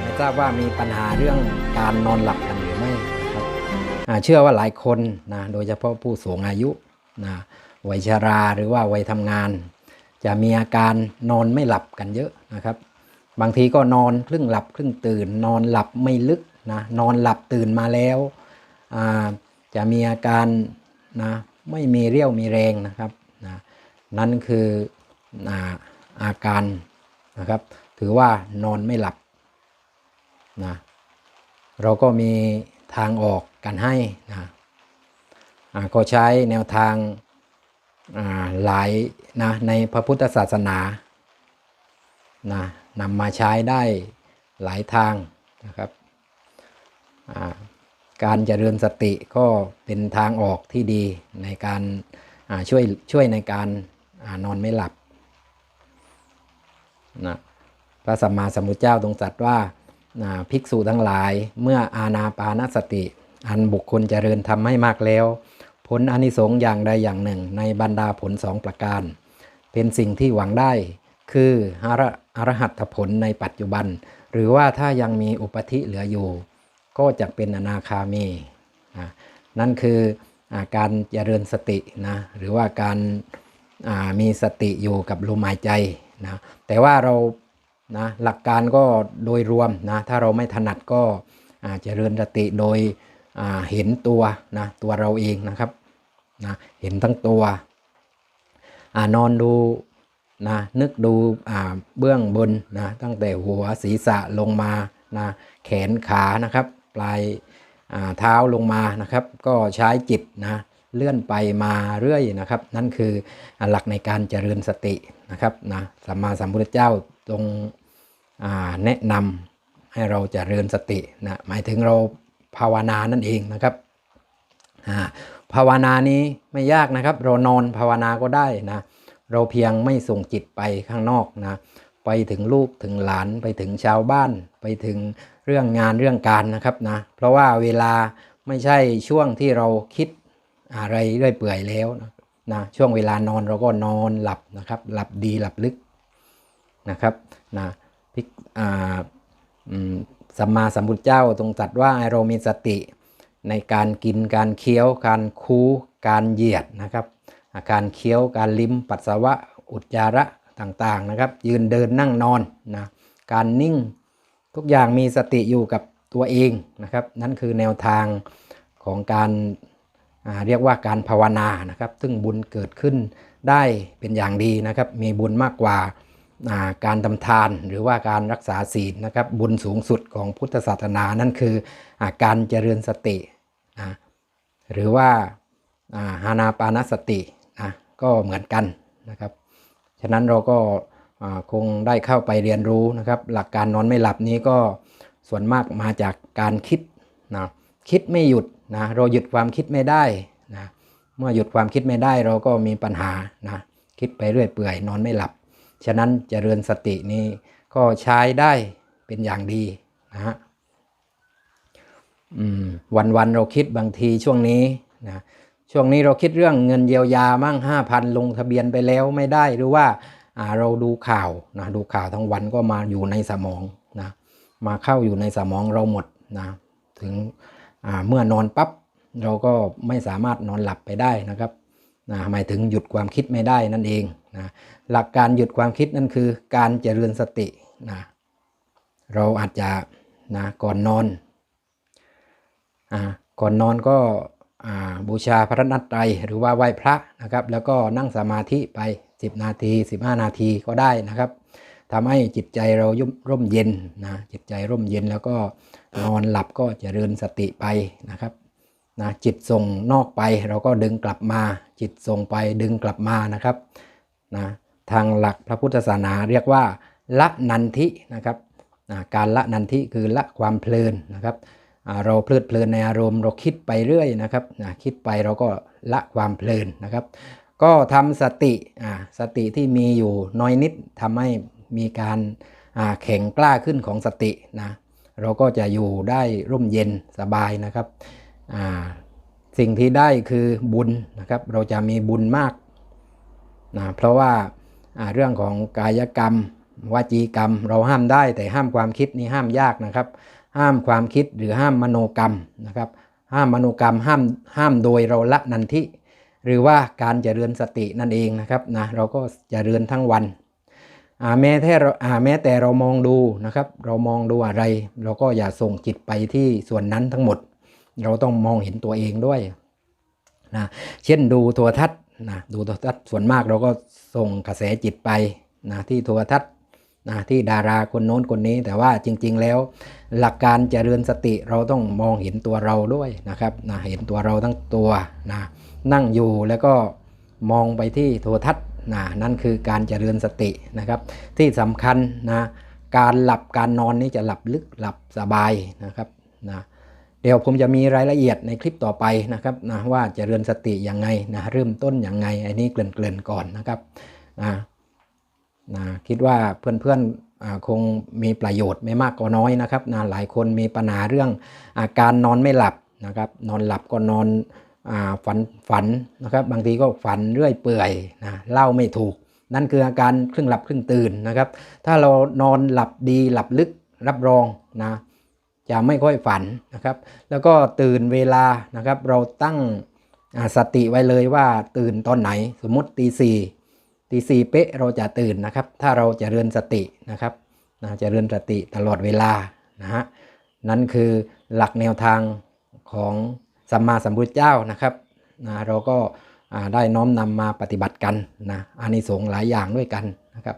ไม่ทราบว่ามีปัญหาเรื่องการนอนหลับกันหรือไม่ครับเชื่อว่าหลายคนนะโดยเฉพาะผู้สูงอายุนะวัยชราหรือว่าวัยทำงาน จะมีอาการนอนไม่หลับกันเยอะนะครับ บางทีก็นอนครึ่งหลับครึ่งตื่น นอนหลับไม่ลึกนะนอนหลับตื่นมาแล้วจะมีอาการนะไม่มีเรี่ยวมีแรงนะครับนะนั่นคืออาอาการนะครับ ถือว่านอนไม่หลับ นะเราก็มีทางออกกันให้นะก็ใช้แนวทางาหลายนะในพระพุทธศาสนานะนำมาใช้ได้หลายทางนะครับาการเจริญสติก็เป็นทางออกที่ดีในการาช่วยช่วยในการอานอนไม่หลับนะพระสัมมาสัมพุทธเจ้าทรงตรัสว่า อ่าภิกษุทั้งหลาย เมื่ออาณาปานสติ อันบุคคลเจริญทำให้มากแล้ว ผลอนิสงส์อย่างใดอย่างหนึ่ง ในบรรดาผลสองประการ เป็นสิ่งที่หวังได้ คืออรอรหัตผลในปัจจุบัน หรือว่าถ้ายังมีอุปธิเหลืออยู่ ก็จะเป็นอนาคามีนะนั่นคืออาการเจริญสตินะหรือว่าการามีสติอยู่กับลมหายใจนะแต่ว่าเรา นะหลักการก็โดยรวมนะถ้าเราไม่ถนัดก็เจริญสติโดยเห็นตัวนะตัวเราเองนะครับนะเห็นทั้งตัวอนอนดูนะนึกดูเบื้องบนนะตั้งแต่หัวศีรษะลงมานะแขนขานะครับปลายเท้าลงมานะครับ ก็ใช้จิตนะเลื่อนไปมาเรื่อยนะครับ นั่นคือหลักในการเจริญสติ นะครับนะสัมมาสัมพุทธเจ้าตรงแนะนำให้เราเจริญสตินะหมายถึงเราภาวนานั่นเองนะครับอ่าภาวนานี้ไม่ยากนะครับ เรานอนภาวนาก็ได้นะเราเพียงไม่ส่งจิตไปข้างนอกนะไปถึงลูกถึงหลานไปถึงชาวบ้าน ไปถึงเรื่องงานเรื่องการนะครับนะเพราะว่าเวลาไม่ใช่ช่วงที่เราคิดอะไรเรื่อยเปื่อยแล้วนะ นะช่วงเวลานอนเราก็นอนหลับนะครับ หลับดีหลับลึกนะครับนะพิกอ่าสัมมาสัมพุทธเจ้าทรงตรัสว่าเรามีสติในการกินการเคี้ยว การคูการเหยียดนะครับการเคี้ยวการลิ้มปัสสาวะอุจจาระต่างๆนะครับ ยืนเดินนั่งนอนนะการนิ่งทุกอย่างมีสติอยู่กับตัวเองนะครับ นั่นคือแนวทางของการ เรียกว่าการภาวนานะครับ ซึ่งบุญเกิดขึ้นได้เป็นอย่างดีนะครับ มีบุญมากกว่าการทำทานหรือว่าการรักษาศีลนะครับ บุญสูงสุดของพุทธศาสนานั่นคืออการเจริญสตินะหรือว่าฮานาปานสตินะก็เหมือนกันนะครับ ฉะนั้นเราก็คงได้เข้าไปเรียนรู้นะครับ หลักการนอนไม่หลับนี้ก็ส่วนมากมาจากการคิดนะคิดไม่หยุด นะเราหยุดความคิดไม่ได้นะเมื่อหยุดความคิดไม่ได้เราก็มีปัญหานะคิดไปเรื่อยเปื่อยนอนไม่หลับ ฉะนั้นเจริญสตินี้ก็ใช้ได้เป็นอย่างดีนะฮะวันวันๆเราคิดบางทีช่วงนี้นะช่วงนี้เราคิดเรื่องเงินเยียวยามั่งห้าพันลงทะเบียนไปแล้วไม่ได้หรือว่าเราดูข่าวนะดูข่าวทั้งวันก็มาอยู่ในสมองนะมาเข้าอยู่ในสมองเราหมดนะถึง เมื่อนอนปั๊บเราก็ไม่สามารถนอนหลับไปได้นะครับนะหมายถึงหยุดความคิดไม่ได้นั่นเองนะหลักการหยุดความคิดนั่นคือการเจริญสตินะเราอาจจะนะก่อนนอนอ่าก่อนนอนก็บูชาพระรัตนตรหรือว่าไหว้พระนะครับ แล้วก็นั่งสมาธิไป 10 นาที 15 นาทีก็ได้นะครับ ทำให้จิตใจเรายุ่มร่มเย็นนะจิตใจร่มเย็นแล้วก็นอนหลับก็เจริญสติไปนะครับนะจิตส่งนอกไปเราก็ดึงกลับมา จิตส่งไปดึงกลับมานะครับนะทางหลักพระพุทธศาสนาเรียกว่า ละนันทินะครับนะการละนันทิคือละความเพลินนะครับเราเพลิดเพลินในอารมณ์เราคิดไปเรื่อยนะครับนะคิดไปเราก็ละความเพลินนะครับ ก็ทำสติอ่าสติที่มีอยู่น้อยนิดทำให้ มีการแข็งกล้าขึ้นของสตินะเราก็จะอยู่ได้ร่มเย็นสบายนะครับสิ่งที่ได้คือบุญนะครับ เราจะมีบุญมากนะเพราะว่าเรื่องของกายกรรมวจีกรรม เราห้ามได้แต่ห้ามความคิดนี่ห้ามยากนะครับ ห้ามความคิดหรือห้ามมโนกรรมนะครับ ห้ามมโนกรรมห้ามห้ามโดยเราละนันทิหรือว่าการเจริญสตินั่นเองนะครับนะเราก็เจริญทั้งวัน แม้แต่เราอ่าแม้แต่เรามองดูนะครับ เรามองดูอะไร เราก็อย่าส่งจิตไปที่ส่วนนั้นทั้งหมด เราต้องมองเห็นตัวเองด้วยนะเช่นดูโทรทัศน์นะดูโทรทัศน์ส่วนมากเราก็ส่งกระแสจิตไปนะที่โทรทัศน์นะที่ดาราคนโน้นคนนี้ แต่ว่าจริง ๆ แล้ว หลักการเจริญสติเราต้องมองเห็นตัวเราด้วยนะครับนะเห็นตัวเราทั้งตัวนะนั่งอยู่แล้วก็มองไปที่โทรทัศน์ นะนั่นคือการเจริญสตินะครับ ที่สำคัญนะการหลับการนอนนี่จะหลับลึกหลับสบายนะครับนะเดี๋ยวผมจะมีรายละเอียดในคลิปต่อไปนะครับนะว่าเจริญสติยังไงนะเริ่มต้นยังไงอันนี้เกริ่นๆก่อนนะครับนะนะคิดว่าเพื่อนๆอ่าคงมีประโยชน์ไม่มากก็น้อยนะครับนะหลายคนมีปัญหาเรื่องอาการนอนไม่หลับนะครับ นอนหลับก็นอน ฝันฝันนะครับ บางทีก็ฝันเรื่อยเปื่อยนะเล่าไม่ถูก นั่นคืออาการครึ่งหลับครึ่งตื่นนะครับ ถ้าเรานอนหลับดีหลับลึกรับรองนะจะไม่ค่อยฝันนะครับ แล้วก็ตื่นเวลานะครับ เราตั้งสติไว้เลยว่าตื่นตอนไหน สมมติตีสี่ตีสี่เป๊ะเราจะตื่นนะครับ ถ้าเราจะเริญสตินะครับนะจะเริญสติตลอดเวลานะฮะนั่นคือหลักแนวทางของ สัมมาสัมพุทธเจ้านะครับนะเราก็ได้น้อมนำมาปฏิบัติกันนะอานิสงส์หลายอย่างด้วยกันนะครับ